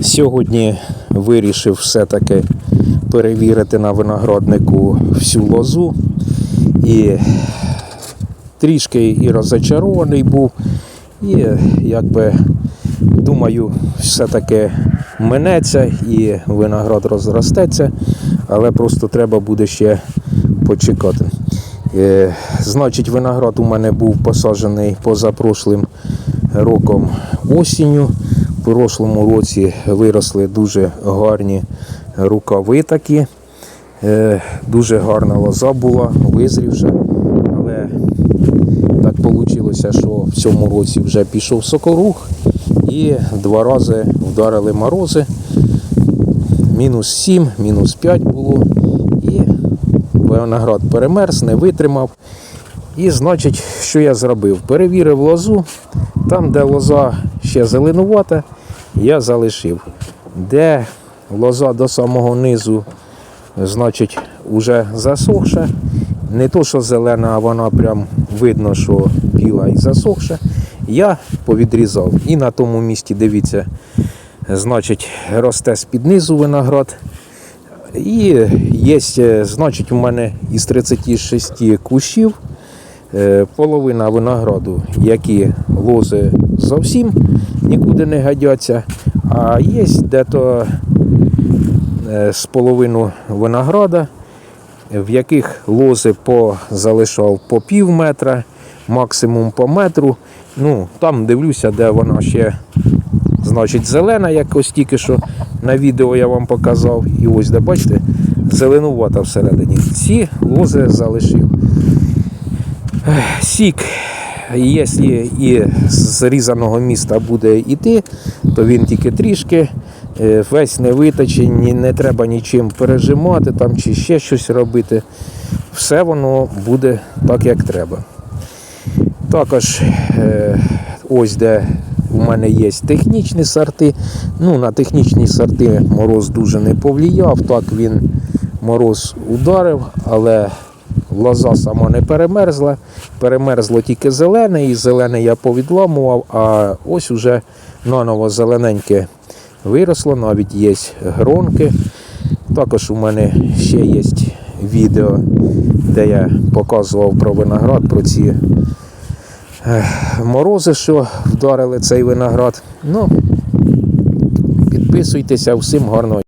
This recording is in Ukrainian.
Сьогодні вирішив все-таки перевірити на винограднику всю лозу. І трішки і розочарований був. І якби думаю, все-таки минеться і виноград розростеться, але просто треба буде ще почекати. Е, Значить, виноград у мене був посаджений позапрошлим роком осінню. Прошлому році виросли дуже гарні рукави такі. Е, Дуже гарна лоза була, визрівша. Але так вийшло, що в цьому році вже пішов сокорух і два рази вдарили морози. Мінус 7, мінус 5 було. І виноград перемерз, не витримав. І значить, що я зробив? Перевірив лозу. Там, де лоза ще зеленувата, я залишив. Де лоза до самого низу, значить, вже засохша. Не то, що зелена, а вона прям видно, що біла і засохша. Я повідрізав. І на тому місці, дивіться, значить, росте з-під низу виноград. І є, е, значить, у мене із 36 кущів е, половина винограду, які лози зовсім нікуди не годяться. А є де-то е, з половину винограда, в яких лози залишав по пів метра, максимум по метру. Ну, там дивлюся, де вона ще значить, зелена, як ось тільки що на відео я вам показав. І ось де бачите, зеленувата всередині. Ці лози залишив. Сік, якщо і з зрізаного міста буде йти, то він тільки трішки, е, весь не виточений, не треба нічим пережимати там, чи ще щось робити. Все воно буде так, як треба. Також е, ось де у мене є технічні сорти. Ну, на технічні сорти мороз дуже не повлияв. Так він мороз ударив, але лоза сама не перемерзла. Перемерзло тільки зелене, і зелене я повідламував, а ось уже наново зелененьке виросло, навіть є гронки. Також у мене ще є відео, де я показував про виноград, про ці морози, що вдарили цей виноград. Ну, підписуйтеся, всім гарного.